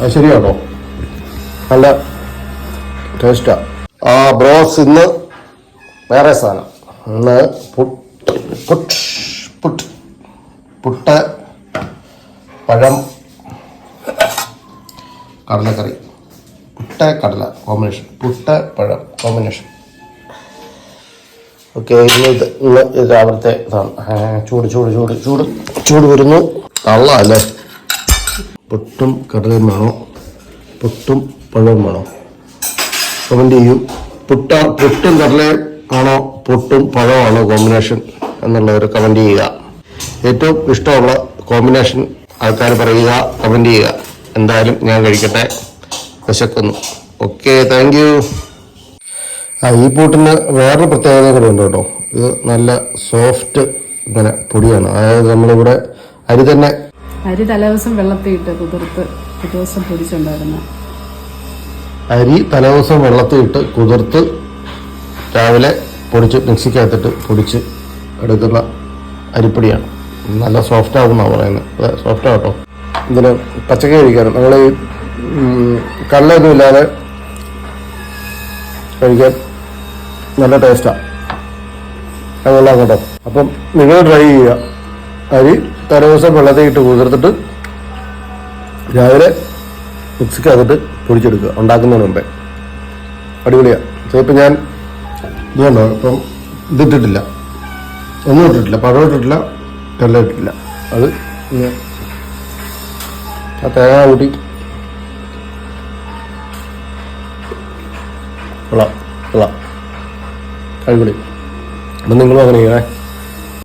അത് ശരിയാണോ? നല്ല ടേസ്റ്റാ ആ. ബ്രോസ് ഇന്ന് വേറെ സാധനം. ഇന്ന് പുട്ട് പുട്ട് പുട്ട്. പുട്ട് പഴം കടലക്കറി. പുട്ട കടല കോമ്പിനേഷൻ പുട്ട പഴം കോമ്പിനേഷൻ ഓക്കെ ഇന്ന് ഇത് ഇന്ന് രാവിലത്തെ ഇതാണ്. ചൂട് ചൂട് ചൂട് ചൂട് ചൂട് വരുന്നു. കള്ളല്ലേ പുട്ടും കടലയും വേണോ? പൊട്ടും പഴവും വേണോ? കമന്റ് ചെയ്യൂ? പുട്ട പുട്ടും കടലയും ആണോ? പുട്ടും ആണോ കോമ്പിനേഷൻ എന്നുള്ളവർ കമന്റ് ചെയ്യുക. ഏറ്റവും ഇഷ്ടമുള്ള കോമ്പിനേഷൻ ആൾക്കാർ പറയുക കമന്റ് ചെയ്യുക. എന്തായാലും ഞാൻ കഴിക്കട്ടെ. വിശക്കുന്നു. ഓക്കെ താങ്ക് യു ആ ഈ പൂട്ടിന് വേറൊരു പ്രത്യേകത കൂടെ ഉണ്ട് കേട്ടോ. ഇത് നല്ല സോഫ്റ്റ് ഇങ്ങനെ പൊടിയാണ്. അതായത് നമ്മളിവിടെ അരി തന്നെ അരി തലേദിവസം വെള്ളത്തിയിട്ട് കുതിർത്ത് പിറ്റേ ദിവസം പൊടിച്ചുണ്ടായിരുന്നു. അരി തലേദിവസം വെള്ളത്തിൽ ഇട്ട് കുതിർത്ത് രാവിലെ പൊടിച്ച് മിക്സിക്കകത്തിട്ട് പൊടിച്ച് എടുക്കുന്ന അരിപ്പൊടിയാണ്. നല്ല സോഫ്റ്റ് ആകുമെന്നാണ് പറയുന്നത്. സോഫ്റ്റ് ആകട്ടോ ഇതിന് പച്ചക്കറി കഴിക്കാനും നമ്മൾ ഈ കള്ളൊന്നും ഇല്ലാതെ കഴിക്കാൻ നല്ല ടേസ്റ്റാണ് അത് കൊള്ളാം കേട്ടോ. അപ്പം നിങ്ങൾ ട്രൈ ചെയ്യുക. അരി തലേദിവസം വെള്ളത്തിൽ ഇട്ട് കുതിർത്തിട്ട് രാവിലെ മിക്സിക്കകത്തിട്ട് പൊടിച്ചെടുക്കുക. ഉണ്ടാക്കുന്നതിന് മുമ്പേ. അടിപൊളിയാണ് ചിലപ്പോൾ ഞാൻ ഇതുണ്ടോ ഇപ്പം ഇതിട്ടിട്ടില്ല. ഒന്നും ഇട്ടിട്ടില്ല. പഴം ഇട്ടിട്ടില്ല. കടല ഇട്ടിട്ടില്ല. അത് ആ തേങ്ങ കൂട്ടി കൊള്ളാം. കൊള്ളാം. അടിപൊളി. അപ്പം നിങ്ങളും അങ്ങനെ ചെയ്യണേ.